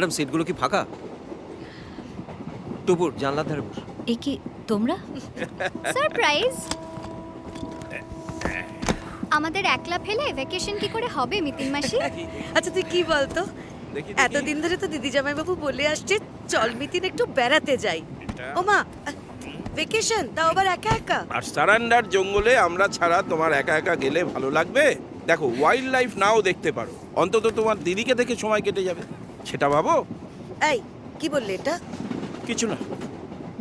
Madam সিটগুলো কি ফাঁকা? টুপুর জানলার ধারে বস। এ কি তোমরা? সারপ্রাইজ আমাদের একলা ফেলে ভ্যাকেশন কি করে হবে মিতিন মাসি? আচ্ছা তুই কি বলতো। এতদিন ধরে তো দিদি জামাইবাবু বলে আসছে চল মিতিন একটু বেড়াতে যাই। ও মা ভেকেশন তাও আবার একা একা? আর সারান্ডার জঙ্গলে আমরা ছাড়া তোমার একা একা গেলে ভালো লাগবে? দেখো ওয়াইল্ড লাইফ নাও দেখতে পারো। অন্তত তোমার দিদিকে দেখে সময় কেটে যাবে। সেটা ভাবো। এই কি বললে এটা? কিছু না।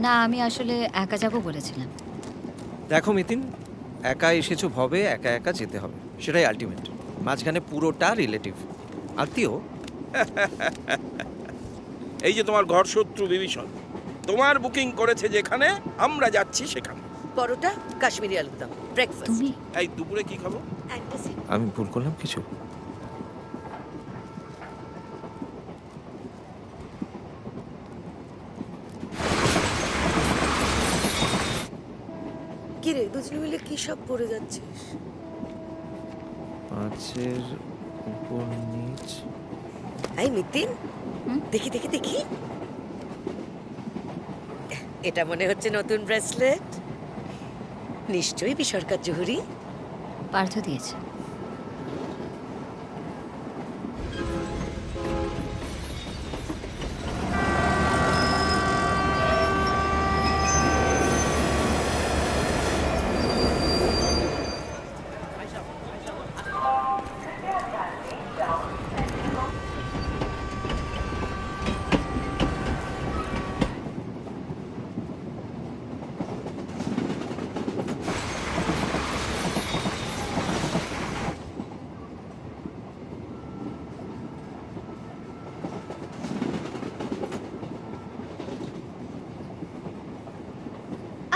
না আমি আসলে একা যাব বলেছিলাম। দেখো মিতিন একা এসেছ ভবে একা একা যেতে হবে। সেটাই আলটিমেট মাঝখানে পুরোটা রিলেটিভ আত্মীয় এই যে তোমার ঘর শত্রু বিভীষণ তোমার বুকিং করেছে যেখানে আমরা যাচ্ছি সেখানে। পরোটা কাশ্মীরি আলুর দম ব্রেকফাস্ট তুমি? এই দুপুরে কি খাব? আমি ভুল করলাম কিছু? মিলে কি সব পড়ে যাচ্ছিস? পাঁচের উপর নিচ। এই মিতিন দেখি দেখি দেখি। এটা মনে হচ্ছে নতুন ব্রেসলেট। নিশ্চয়ই বিসরকার জহুরি পার্থ দিয়েছে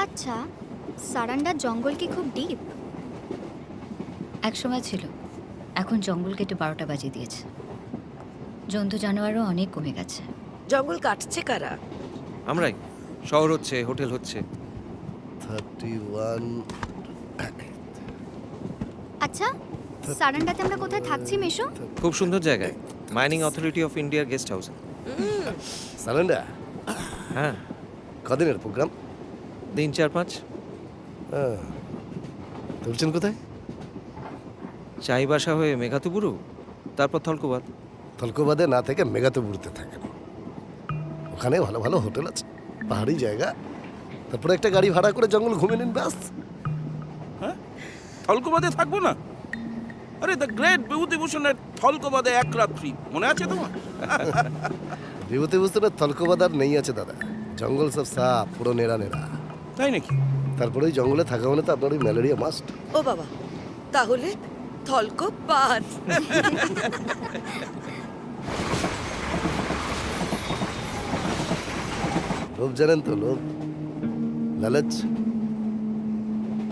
আচ্ছা সারান্ডার জঙ্গল কি খুব ডিপ এক সময় ছিল। এখন জঙ্গল কেটে বারোটা বাজিয়ে দিয়েছে। জন্তু জানোয়ারও অনেক কমে গেছে। জঙ্গল কাটছে কারা? আমরাই। শহর হচ্ছে হোটেল হচ্ছে। থার্টি ওয়ান আচ্ছা সারান্ডাতে আমরা কোথায় থাকছি মেশো? খুব সুন্দর জায়গায় মাইনিং অথরিটি অফ ইন্ডিয়ার গেস্ট হাউস সালেন্ডা হ্যাঁ। কদিনের প্রোগ্রাম? দিন চার পাঁচ। তুলছেন কোথায়? চাই বাসা হয়ে মেঘাতুবুরু তারপর থলকোবাদ। থলকোবাদে না থেকে মেগাতে বুড়তে থাকেন। ওখানে ভালো ভালো হোটেল আছে পাহাড়ি জায়গা। তারপরে একটা গাড়ি ভাড়া করে জঙ্গল ঘুরে নিন ব্যাস। হ্যাঁ? থলকোবাদে থাকব না? আরে দ্য গ্রেট বিভূতিভূষণের থলকোবাদে এক রাত্রি মনে আছে তোমার? বিভূতিভূষণের থলকোবাদ আর নেই আছে দাদা। জঙ্গল সব সাফ পুরো নেড়া নেড়া। তাই নাকি? তারপরে ওই জঙ্গলে থাকা মানে তো আপনার ওই ম্যালেরিয়া মাস্ট ও বাবা তাহলে থলক পাত লোভ জানেন তো লোভ। লালচ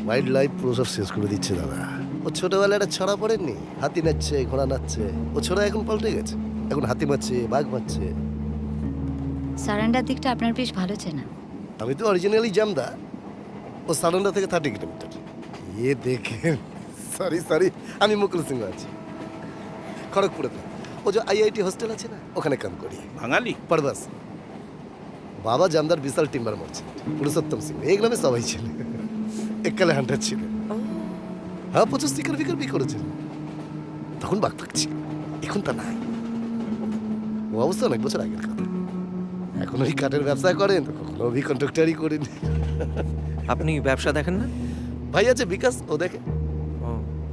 ওয়াইল্ড লাইফ পুরো সব শেষ করে দিচ্ছে দাদা। ও ছোটবেলায় একটা ছড়া পড়েননি হাতি নাচছে ঘোড়া নাচছে। ও ছড়া এখন পাল্টে গেছে এখন হাতি মারছে বাঘ মারছে। সারান্ডার দিকটা আপনার বেশ ভালো চেনা। আমি তো অরিজিনালি জামদা। ও সারন্দা থেকে থার্টি কিলোমিটার ইয়ে দেখেন সরি সরি আমি মুকুল সিংহ আছি। খড়গপুরে থাকি। ও যে আইআইটি হোস্টেল আছে না ওখানে কাম করি। বাঙালি? পারবাস। বাবা জামদার বিশাল টিম্বার মারছে। পুরুষোত্তম সিং এই গ্রামে সবাই ছিল। এককালে হান্টার ছিল। হ্যাঁ প্রচুর স্টিকার ফিকার বি করেছিল তখন বাঘ পাচ্ছি এখন তা নাই। ও অবস্থা অনেক বছর আগের কথা। এখন ওই কাঠের ব্যবসা করেন কখনো অভি কন্ট্রাক্টারই করেন। আপনি ব্যবসা দেখেন না? ভাই আছে বিকাশ ও দেখে।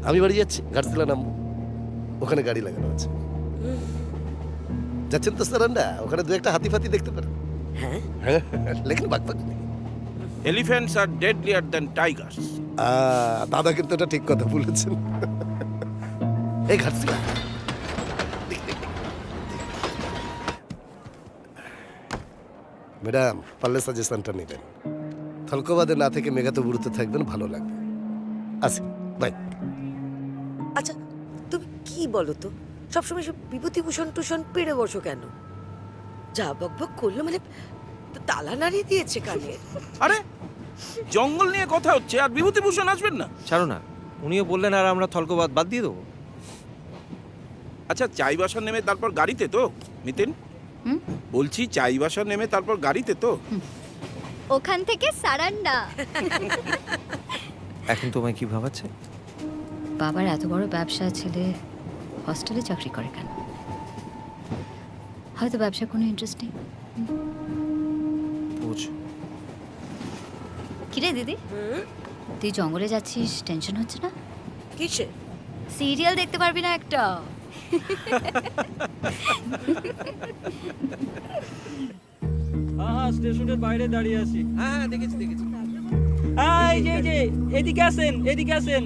আমি বাড়ি যাচ্ছি ঘাটশিলা নামবো ওখানে গাড়ি লাগানো আছে। যাচ্ছেন তো সারান্ডা ওখানে দু একটা হাতি ফাতি দেখতে পারেন। হ্যাঁ? হ্যাঁ লেকিন বাঘ বাঘ। নেই elephants are deadlier than tigers দাদা কিন্তু এটা ঠিক কথা বলেছেন। এই ঘাটছিলা ম্যাডাম পারলে সাজেশনটা নেবেন। থলকোবাদে না থেকে মেঘাতে বুড়তে থাকবেন ভালো লাগবে। আসি বাই। আচ্ছা তুমি কি বলো তো? সবসময় সব বিভূতিভূষণ টুষণ পেড়ে বসো কেন? যা বক বক করল মানে তালা নাড়িয়ে দিয়েছে কানে। আরে জঙ্গল নিয়ে কথা হচ্ছে আর বিভূতিভূষণ আসবেন না। ছাড়ো না উনিও বললেন আর আমরা থলকোবাদ বাদ দিয়ে দেবো। আচ্ছা চাই বাসা নেমে তারপর গাড়িতে তো মিতেন? হুম? বলছি চাইবাসা নেমে তারপর গাড়িতে তো। ওখান থেকে সারান্ডা। এখন তোমায় কি ভাবাচ্ছে? বাবার এত বড় ব্যবসা ছেলে হস্টেলে চাকরি করে কেন? হয়তো ব্যবসার কোনো ইন্টারেস্ট নেই। কিরে দিদি? তুই জঙ্গলে যাচ্ছিস টেনশন হচ্ছে না? কিসে? সিরিয়াল দেখতে পারবি না একটা। হ্যাঁ হ্যাঁ স্টেশনের বাইরে দাঁড়িয়ে আছি। হ্যাঁ হ্যাঁ দেখেছি দেখেছি। হ্যাঁ এই যে এই যে এদিকে আসেন এদিকে আসেন।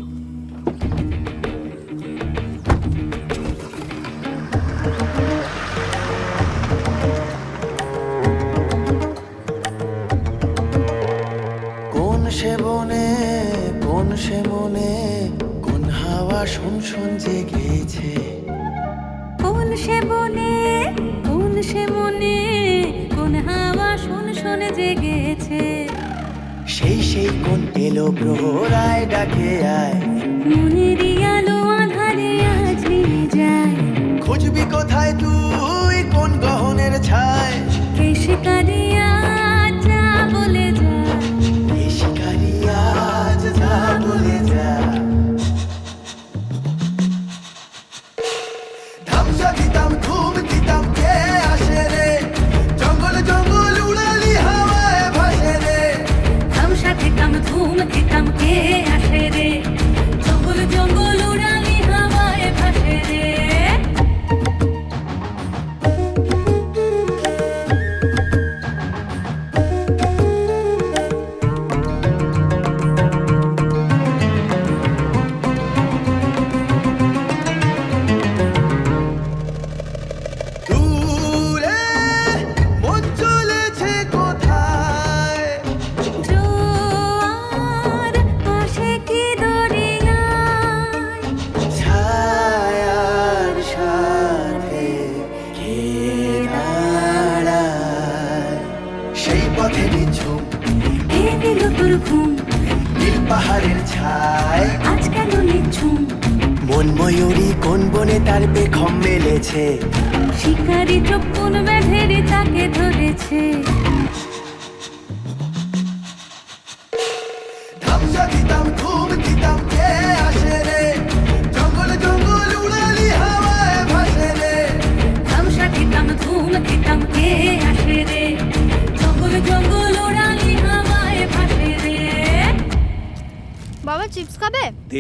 কোন সে বনে কোন সে মনে কোন হাওয়া শুন শুন জেগেছে? কোন সে বনে কোন সে মনে জেগেছে। সেই সেই কোন এলো প্রহরায় ডাকে আয়। মনে আলো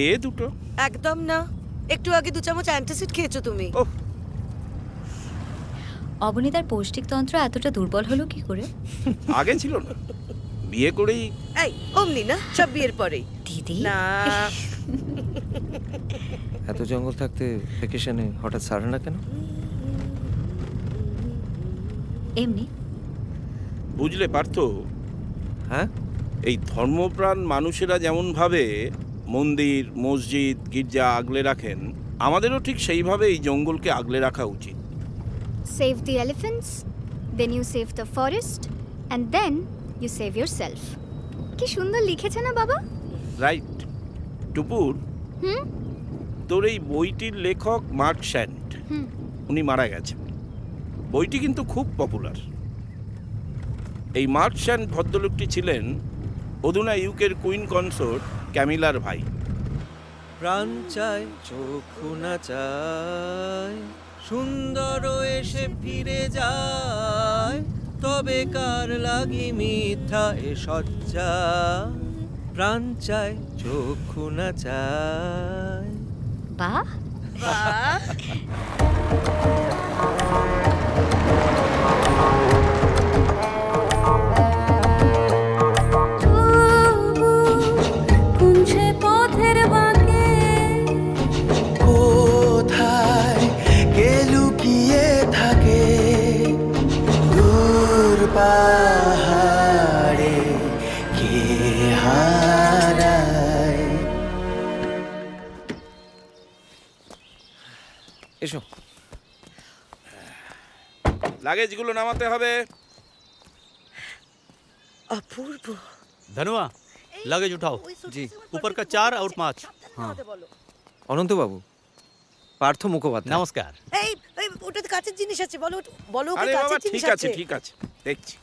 দে দুটো। একদম না। একটু আগে দু চামচ অ্যান্টাসিড খেয়েছো তুমি। ওহ। অবনীতার পৌষ্টিকতন্ত্র এতটা দুর্বল হলো কি করে? আগে ছিল না। বিয়ে করেই এই অমনি না সব বিয়ের পরেই। দিদি। না। এত জঙ্গল থাকতে ভ্যাকেশনে হঠাৎ সারে না কেন? এমনি। বুঝলে পার্থ? হ্যাঁ? এই ধর্মপ্রাণ মানুষেরা যেমন ভাবে মন্দির মসজিদ গির্জা আগলে রাখেন আমাদেরও ঠিক সেইভাবে এই জঙ্গলকে আগলে রাখা উচিত। Save the elephants then you save the forest and then you save yourself কি সুন্দর লিখেছে না বাবা? রাইট টুপুর হুম? তোর এই বইটির লেখক মার্ক শ্যান্ট উনি মারা গেছেন। বইটি কিন্তু খুব পপুলার। এই মার্ক শ্যান্ট ভদ্রলোকটি ছিলেন অধুনা ইউকের কুইন কনসোর্ট ক্যামিলার ভাই। প্রাণ চায় চক্ষু না চায় সুন্দর এসে ফিরে যায় তবে কার লাগি মিথ্যা এ সজ্জা প্রাণ চায় চক্ষু না চায়। বাহ। কোন চোখের বাঁকে। কোথায় এসো। লাগেজগুলো নামাতে হবে। অপূর্ব। ধনুয়া लगेज उठाओ জি ऊपर का चार और पाँच हाँ অনন্তবাবু পার্থ মুখোপাধ্যায় नमस्कार এই এই, ওটাতে কাছের জিনিস আছে বলো ওটা- বলো ওকে আরে বাবা কাছের জিনিস ঠিক আছে ঠিক আছে দেখছি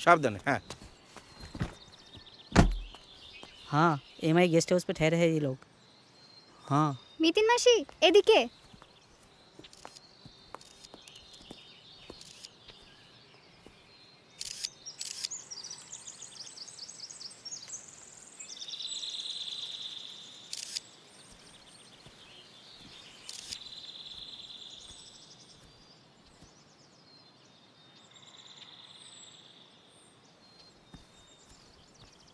সাবধানে হ্যাঁ हाँ एम आई गेस्ट हाउस पे ठहरे हैं ये लोग हाँ মিতিন মাসি এদিকে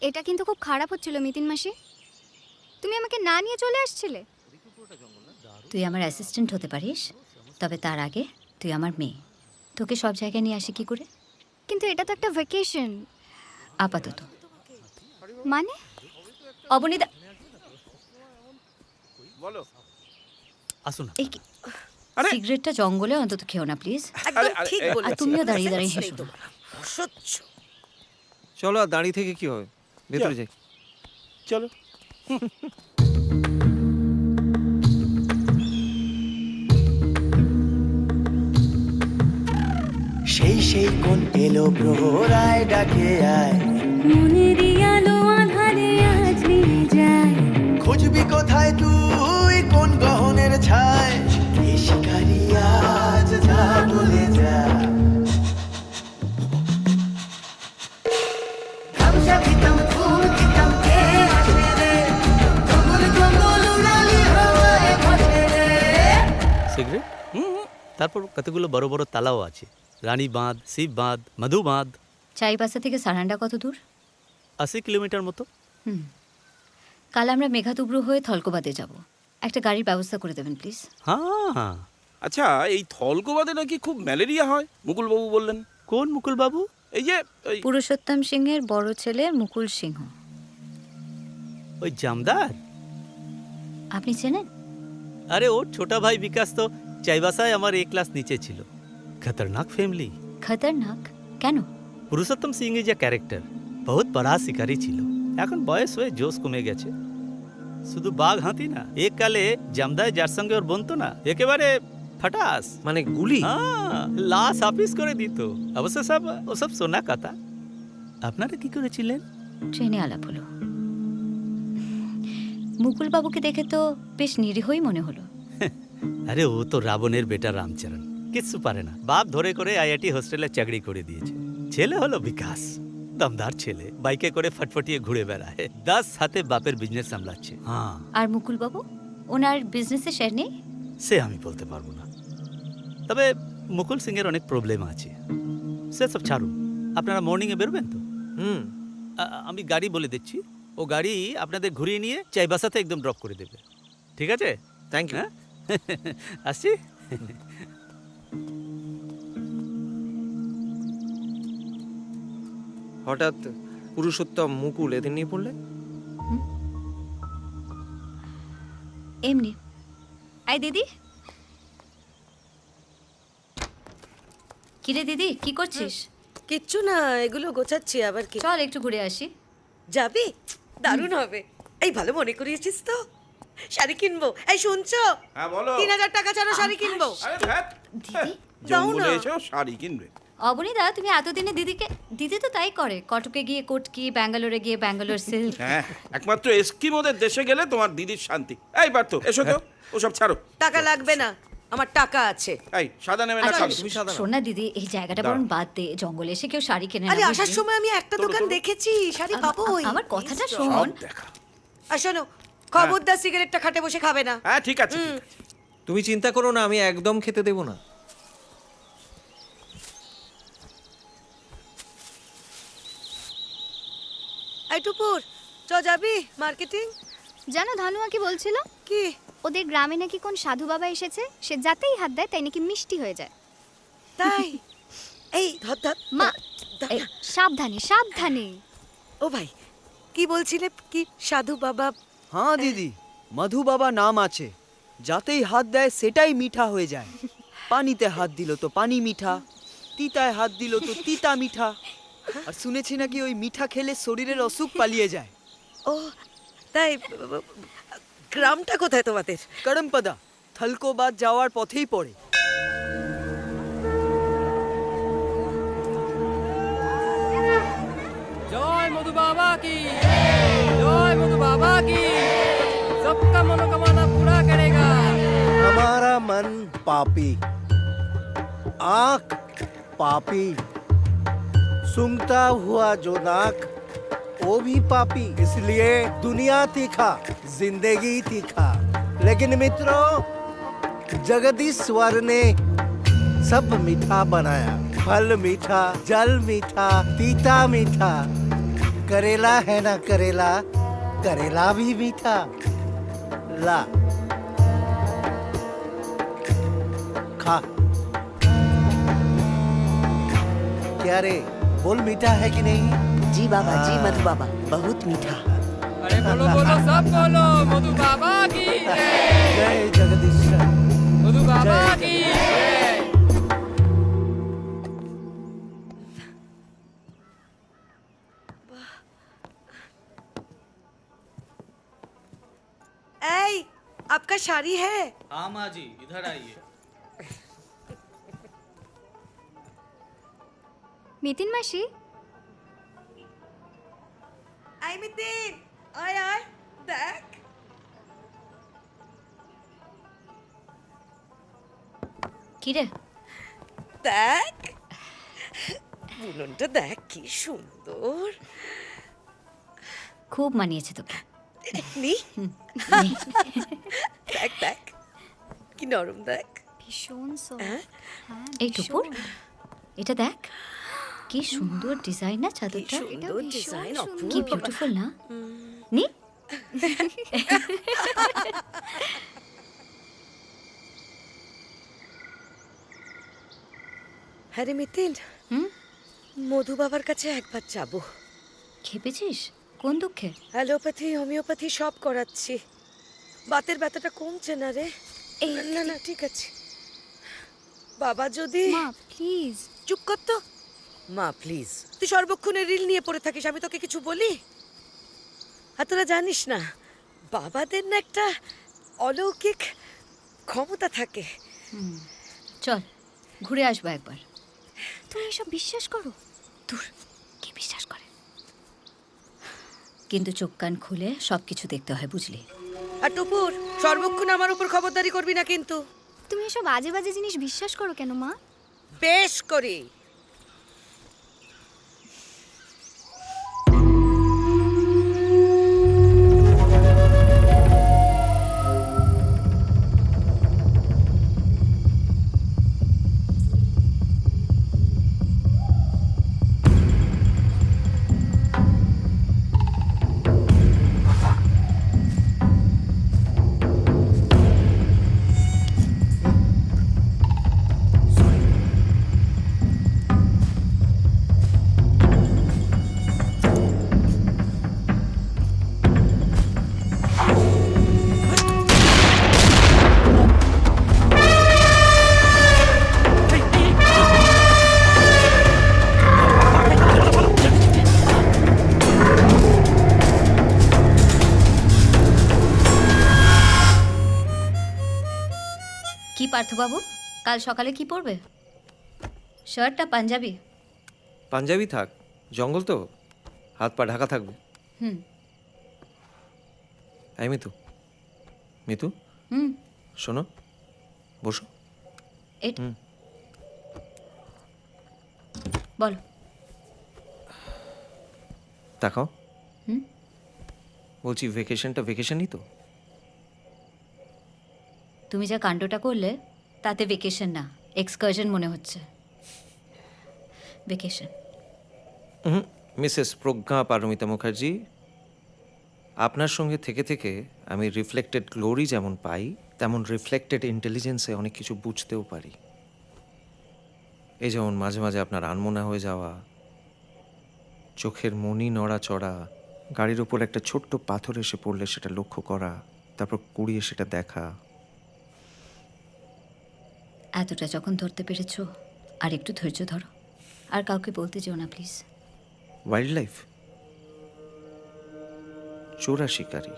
এটা কিন্তু খুব খারাপ হচ্ছিল মিতিন মাসি। তুমি আমাকে না নিয়ে চলে আসছিলে? তুই আমার অ্যাসিস্ট্যান্ট হতে পারিস তবে তার আগে তুই আমার মেয়ে। তোকে সব জায়গায় নিয়ে আসি কি করে? কিন্তু এটা তো একটা ভ্যাকেশন আপাতত। মানে? অবনীদা বলো। আসুন এই কি- আরে! সিগারেটটা জঙ্গলে অন্তত খেও না প্লিজ একদম ঠিক বলেছ আর তুমিও দাঁড়িয়ে দাঁড়িয়ে হেসো চলো দাঁড়িয়ে থেকে কি হবে? ভেতরে যাই। চলো। সেই সেই কোন এলো প্রহরায় ডাকে আয়। মনের আলো আধারে আজ নিয়ে যায়। খুঁজবি কোথায় তুই? কোন গহনের ছায়? শিকারি আজ যা বলে সিগারেট তারপর কতগুলো বড় বড় তালাও আছে? রানী বাঁধ শিব বাঁধ মধু বাঁধ। চাইবাসা থেকে সারান্ডা কত দূর? আশি কিলোমিটার মতো। হুম। কাল আমরা মেঘাতুব্রু হয়ে থলকোবাদে যাব। একটা গাড়ির ব্যবস্থা করে দেবেন প্লিজ। হ্যাঁ। হ্যাঁ আচ্ছা এই থলকোবাদে নাকি খুব ম্যালেরিয়া হয় মুকুলবাবু বললেন। কোন মুকুল বাবু এই যে ওই পুরুষোত্তম সিংহের বড় ছেলে মুকুল সিংহ। ওই জামদার? আপনি চেনেন? আরে ওর ছোটা ভাই বিকাশ তো চাইবাসায় আমার এ ক্লাস নিচে ছিল। খতরনাক ফ্যামিলি খতরনাক? কেন? Purushottam Singh is a character বহুত বড়া শিকারী ছিল। এখন বয়স হয়ে জোশ কমে গেছে। শুধু বাঘ হাতি না এক কালে জামদায় যার সঙ্গে ওর বনতো না একেবারে ফাটাস। মানে গুলি? হ্যাঁ লাশ আপিস করে দিত। অবশ্য সব ওসব সোনা কথা। আপনারা কি করেছিলেন? ট্রেনে আলাপ হলো। মুকুল বাবুকে দেখে তো বেশ নিরীহই মনে হলো। আরে ও তো রাবণের বেটা রামচরণ। কিচ্ছু পারে না। বাপ ধরে করে আইআইটি হোস্টেলে চাকরি করে দিয়েছে। ছেলে হলো বিকাশ। দমদার ছেলে। বাইকে করে ফটফটিয়ে ঘুরে বেড়ায়। দাস হাতে বাপের বিজনেস সামলাচ্ছে। হ্যাঁ। আর মুকুল বাবু ওনার বিজনেসে শেয়ার নেই? সে আমি বলতে পারব না। তবে মুকুল সিংয়ের অনেক প্রবলেম আছে। সে সব ছাড়ুন। আপনারা মর্নিংয়ে বেরোবেন তো? হুম। আমি গাড়ি বলে দিচ্ছি। ও গাড়ি আপনাদের ঘুরিয়ে নিয়ে চাইবাসাতে একদম ড্রপ করে দেবে। ঠিক আছে? থ্যাংক ইউ হ্যাঁ? আসছি। হঠাৎ পুরুষোত্তম মুকুল এদের নিয়ে পড়লে? এমনি। আই দিদি? কিরে দিদি কি করছিস? কিচ্ছু না এগুলো গোছাচ্ছি আবার কি? চল একটু ঘুরে আসি। যাবি? দারুণ হবে। এই ভালো মনে করিয়েছিস তো? শাড়ি কিনবো। এই শুনছো? হ্যাঁ বলো। তিন হাজার টাকা ছাড়া শাড়ি কিনবো। আরে ধ্যাৎ, দিদি দাও জঙ্গলে না। এসেও শাড়ি কিনবে। অবনীদা তুমি এতদিনে দিদিকে দিদি তো তাই করে। কটকে গিয়ে কোটকি ব্যাঙ্গালোরে গিয়ে ব্যাঙ্গালোর সিল্ক। হ্যাঁ একমাত্র এস্কিমোদের দেশে গেলে তোমার দিদির শান্তি। এই পারতো এসো তো। ওসব ছাড়ো। টাকা লাগবে না। আমার টাকা আছে। এই সাদা নেবে না আচ্ছা কালো তুমি সাদা নাও। শোন না দিদি এই জায়গাটা বরং বাদ দে জঙ্গলে এসে কেউ শাড়ি কেনে না আরে আসার বুঝলি? সময় আমি একটা দোকান দেখেছি শাড়ি আম- পাবো আম- আমার কথাটা সব শোন। দেখা। আর শোনো খবরদার সিগারেটটা খাটে বসে খাবে না। হ্যাঁ ঠিক আছে ঠিক আছে। তুমি চিন্তা করো না আমি একদম খেতে দেবো না। এই টুপুর চ যাবি মার্কেটিং? জানো ধানুয়া কি বলছিল? কি? ওদের গ্রামে নাকি কোন সাধু বাবা এসেছে? সে যাতেই হাত দেয় তাই নাকি মিষ্টি হয়ে যায়। তাই? এই ধর ধর মা সাবধানে সাবধানে। ও ভাই কি বলছিলে? কি সাধু বাবা? হ্যাঁ দিদি মধু বাবা নাম আছে। যাতেই হাত দেয় সেটাই মিঠা হয়ে যায়। পানিতে হাত দিল তো পানি মিঠা তিতায় হাত দিল তো তিতা মিঠা। আর শুনেছি নাকি ওই মিঠা খেলে শরীরের অসুখ পালিয়ে যায়। ও তাই গ্রামটা কোথায় তোমাদের করমপদা থলকোবাদ যাওয়ার পথেই পড়ে জয় মধু বাবা কি জয় মধু বাবা কি सबका मनोकामना पूरा करेगा हमारा मन पापी आँख पापी सुनता हुआ जो नाक वो भी पापी, इसलिए दुनिया तीखा, ज़िंदगी तीखा। लेकिन मित्रों, जगदीश्वर ने सब मीठा बनाया। फल मीठा, जल मीठा, तीता मीठा। करेला है ना करेला करेला भी मीठा। ला। खा। क्या रे, बोल मीठा है कि नहीं? जी बाबा जी मधु बाबा बहुत मीठा। अरे बोलो बोलो सब बोलो मधु बाबा की जय। जगदीश मधु बाबा की ए, आपका शारी है? हाँ माँ जी इधर आइए। नितिन मासी কি রে দেখ। বুননটা দেখ কি সুন্দর। খুব মানিয়েছে তোকে। নি। দেখ দেখ। কি নরম দেখ। ভীষণ। হ্যাঁ? হ্যাঁ, এই টুপুর এটা দেখ। কি সুন্দর ডিজাইন না চাদরটা। এটা সুন্দর। ডিজাইন কি বিউটিফুল না? নি? হ্যাঁ মিতিন হুম? মধু বাবার কাছে একবার যাব। খেপেছিস? কোন দুঃখে? অ্যালোপ্যাথি হোমিওপ্যাথি সব করাচ্ছি। বাতের ব্যথাটা কমছে না রে। এই না না ঠিক আছে। বাবা যদি মা প্লিজ চুপ কর তো। মা প্লিজ তুই সর্বক্ষণে রিল নিয়ে পড়ে থাকিস আমি তোকে কিছু বলি? আর তোরা জানিস না বাবাদের না একটা অলৌকিক ক্ষমতা থাকে। চল ঘুরে আসব একবার। তুমি এসব বিশ্বাস করো? দূর। কে বিশ্বাস করে? কিন্তু চোখ কান খুলে সব কিছু দেখতে হয় বুঝলি? আর টুপুর সর্বক্ষণ আমার উপর খবরদারি করবি না কিন্তু। তুমি এসব আজে বাজে জিনিস বিশ্বাস করো কেন মা? বেশ করি। পার্থবাবু কাল সকালে কি পরবে? শার্টটা পাঞ্জাবি। পাঞ্জাবি থাক জঙ্গল তো। হাত পা ঢাকা থাকবে। হুম। এই মিতু মিতু? হুম। শোনো বসো। এটা হুম। বলো। দেখাও হুম? বলছি ভেকেশনটা ভেকেশনই তো? তুমি যা কাণ্ডটা করলে তাতে ভেকেশন না এক্সকারশন মনে হচ্ছে। ভেকেশন মিসেস প্রজ্ঞা পারমিতা মুখার্জি, আপনার সঙ্গে থেকে থেকে আমি রিফ্লেক্টেড গ্লোরি যেমন পাই, তেমন রিফ্লেক্টেড ইন্টেলিজেন্সে অনেক কিছু বুঝতেও পারি। এই যেমন মাঝে মাঝে আপনার আনমনা হয়ে যাওয়া, চোখের মনি নড়াচড়া গাড়ির ওপর একটা ছোট্ট পাথর এসে পড়লে সেটা লক্ষ্য করা, তারপর কুড়িয়ে সেটা দেখা এতটা যখন ধরতে পেরেছ আর একটু ধৈর্য ধরো। আর কাউকে বলতে যেও না প্লিজ। ওয়াইল্ড লাইফ চোরা শিকারী।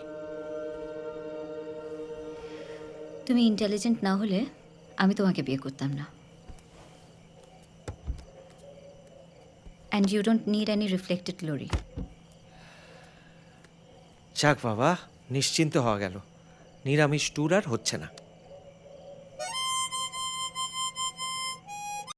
তুমি ইন্টেলিজেন্ট না হলে আমি তোমাকে বিয়ে করতাম না। And you don't need any reflected glory যাক বাবা নিশ্চিন্ত হওয়া গেল। নিরামিষ ট্যুর আর হচ্ছে না।